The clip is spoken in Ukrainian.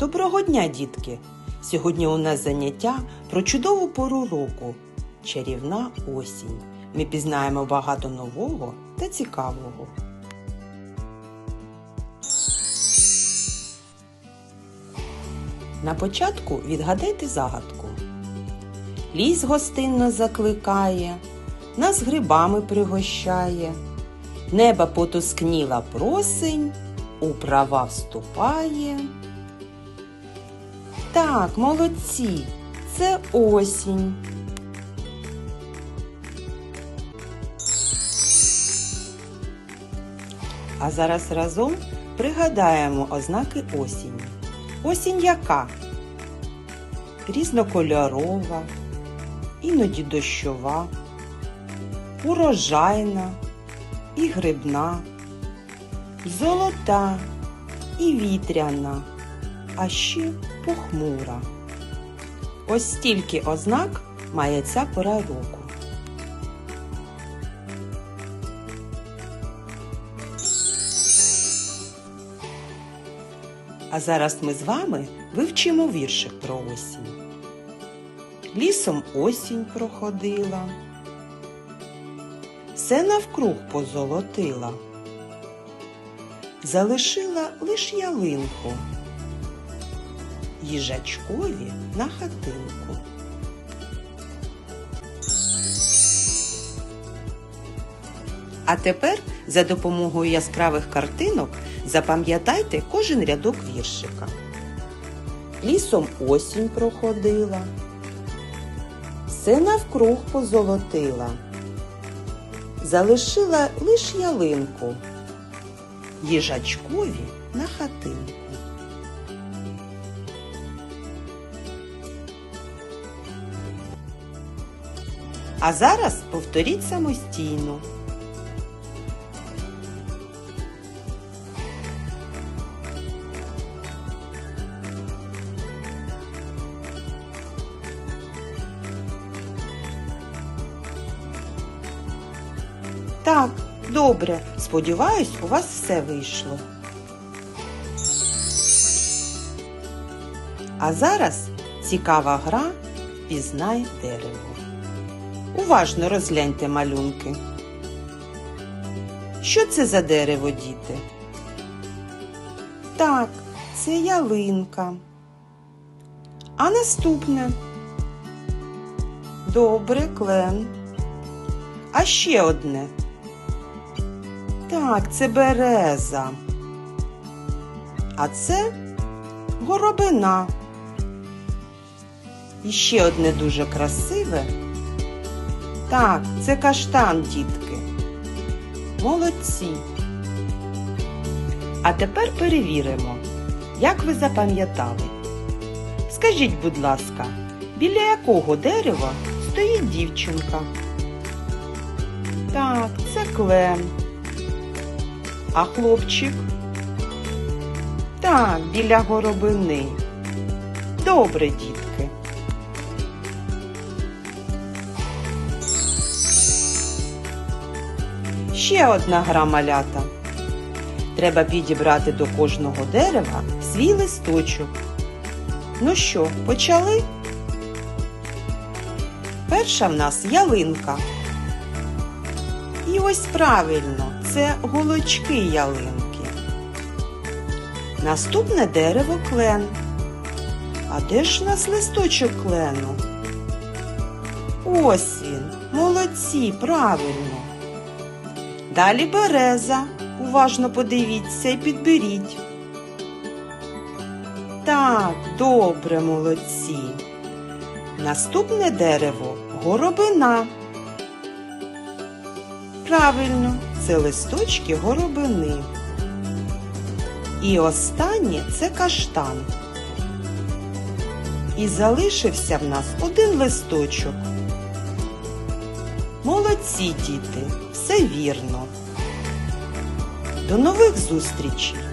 Доброго дня, дітки! Сьогодні у нас заняття про чудову пору року чарівна осінь. Ми пізнаємо багато нового та цікавого. На початку відгадайте загадку. Ліс гостинно закликає, нас грибами пригощає, неба потускніла просень, у права вступає. Так, молодці, це осінь. А зараз разом пригадаємо ознаки осені. Осінь яка? Різнокольорова, іноді дощова, урожайна і грибна, золота і вітряна, а ще похмура. Ось стільки ознак має ця пора року. А зараз ми з вами вивчимо віршик про осінь. Лісом осінь проходила, все навкруг позолотила, залишила лиш ялинку, їжачкові на хатинку. А тепер за допомогою яскравих картинок запам'ятайте кожен рядок віршика. Лісом осінь проходила, все навкруг позолотила, залишила лиш ялинку, їжачкові на хатинку. А зараз повторіть самостійно. Так, добре. Сподіваюсь, у вас все вийшло. А зараз цікава гра Пізнай дерево. Уважно розгляньте малюнки. Що це за дерево, діти? Так, це ялинка. А наступне. Добре, клен. А ще одне. Так, це береза. А це горобина. І ще одне дуже красиве. Так, це каштан, дітки. Молодці. А тепер перевіримо, як ви запам'ятали. Скажіть, будь ласка, біля якого дерева стоїть дівчинка? Так, це клен. А хлопчик? Так, біля горобини. Добре, дітки. Ще одна гра малята. Треба підібрати до кожного дерева свій листочок. Ну що, почали? Перша в нас ялинка. І ось правильно, це голочки ялинки. Наступне дерево клен. А де ж у нас листочок клену? Ось він, молодці, правильно. Далі береза. Уважно подивіться і підберіть. Так, добре, молодці. Наступне дерево горобина. Правильно, це листочки горобини. І останнє це каштан. І залишився в нас один листочок. Молодці, діти, все вірно. До нових зустрічей!